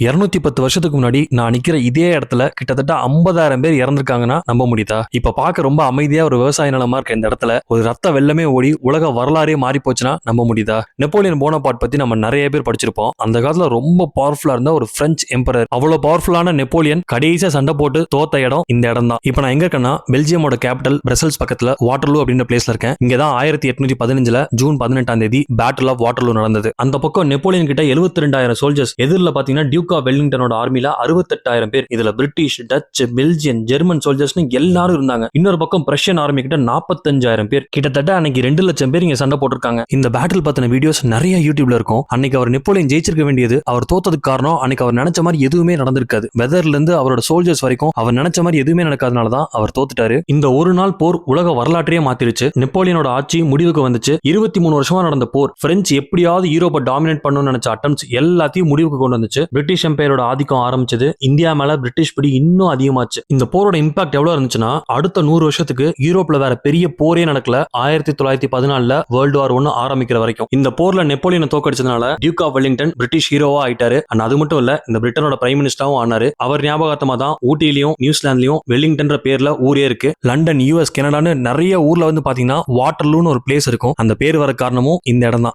இருநூத்தி பத்து வருஷத்துக்கு முன்னாடி நான் நிக்கிற இதே இடத்துல கிட்டத்தட்ட ஐம்பதாயிரம் பேர் இறந்திருக்காங்கன்னா நம்ப முடியுதா? இப்ப பார்க்க ரொம்ப அமைதியா ஒரு விவசாய நிலமா இருக்க இந்த இடத்துல ஒரு ரத்த வெள்ளமே ஓடி உலக வரலாறே மாறி போச்சுன்னா நம்ப முடியுதா? நெப்போலியன் போனபாட் பத்தி நம்ம நிறைய பேர் படிச்சிருப்போம். அந்த காலத்துல ரொம்ப பவர்ஃபுல்லா இருந்த ஒரு பிரெஞ்சு எம்பரர் அவ்வளவு பவர்ஃபுல்லான நெப்போலியன் கடைசியா சண்டை போட்டு தோத்த இடம் இந்த இடம் தான். இப்ப நான் எங்க இருக்கேன்னா பெல்ஜியமோட கேபிட்டல் பிரசல்ஸ் பக்கத்துல வாட்டர்லூ அப்படின்ற பிளேஸ்ல இருக்கேன். இங்க தான் ஆயிரத்தி எட்நூத்தி பதினஞ்சுல ஜூன் பதினெட்டாம் தேதி பேட்டில் ஆஃப் வாட்டர்லூ நடந்தது. அந்த பக்கம் நெப்போலியன் கிட்ட எழுபத்தி ரெண்டாயிரம் சோல்ஜர்ஸ் எதிரில் பாத்தீங்கன்னா டியூக் ஆஃப் வெல்லிங்டனோட ஆர்மியில அறுபத்தெட்டாயிரம் பேர். இதுல பிரிட்டிஷ் டச் பெல்ஜியன் ஜெர்மன் சோல்ஜர்ஸ்னு எல்லாரும் இருந்தாங்க. இன்னொரு பக்கம் பிரஷியன் ஆர்மி கிட்ட நாற்பத்தஞ்சாயிரம் பேர். கிட்டத்தட்ட அன்னைக்கு ரெண்டு லட்சம் பேர் இங்க சண்டை போட்டிருக்காங்க. இந்த பேட்டில் பத்தின வீடியோஸ் நிறைய யூடியூப்ல இருக்கும். அன்னைக்கு அவர் நெப்போலியன் ஜெயிச்சிருக்க வேண்டியது அவர் தோத்ததுக்கு காரணம் அன்னைக்கு அவர் நினைச்ச மாதிரி எதுவுமே நடந்திருக்காது. வெதர்ல இருந்து அவரோட சோல்ஜர்ஸ் வரைக்கும் அவர் நினைச்ச மாதிரி எதுவுமே நடக்காதனால தான் அவர் தோத்துட்டாரு. இந்த ஒரு நாள் போர் உலக வரலாற்றையே மாத்திருச்சு. நெப்போலியனோட ஆட்சி முடிவுக்கு வந்துச்சு. இருபத்தி மூணு வருஷமா நடந்த போர் பிரெஞ்சு எப்படியாவது யூரோப்பை டாமினேட் பண்ணணும்னு நினைச்ச அட்டம்ஸ் எல்லாத்தையும் முடிவுக்கு கொண்டு வந்துச்சு. பிரிட்டிஷ் எம்பையரோட ஆதிக்கம் ஆரம்பிச்சது. இந்தியா மேல பிரிட்டிஷ் பிடி இன்னும் அதிகமாச்சு. இந்த போரோட இம்பாக்ட் எவ்வளவு இருந்துச்சுன்னா அடுத்த நூறு வருஷத்துக்கு யூரோப்ல வேற பெரிய போரே நடக்கல. ஆயிரத்தி தொள்ளாயிரத்தி பதினாலுல வேர்ல்டு வார் ஒன்னு ஆரம்பிக்கிற வரைக்கும். இந்த போர்ல நெப்போலியனை தோக்கடிச்சதுனால டியூக் ஆஃப் வெல்லிங்டன் பிரிட்டிஷ் ஹீரோவா ஆயிட்டாரு. அண்ட் அது மட்டும் இல்ல இந்த பிரிட்டனோட பிரைம் மினிஸ்டராவும் ஆனாரு. அவர் ஞாபகார்த்தமா தான் ஊட்டிலையும் நியூசிலாந்துலயும் வெல்லிங்டன்ற பேர்ல ஊரே இருக்கு. லண்டன் யூஎஸ் கனடான்னு நிறைய ஊர்ல வந்து பாத்தீங்கன்னா வாட்டர்லூன்னு ஒரு பிளேஸ் இருக்கும். அந்த பேர் வர காரணமும் இந்த இடம் தான்.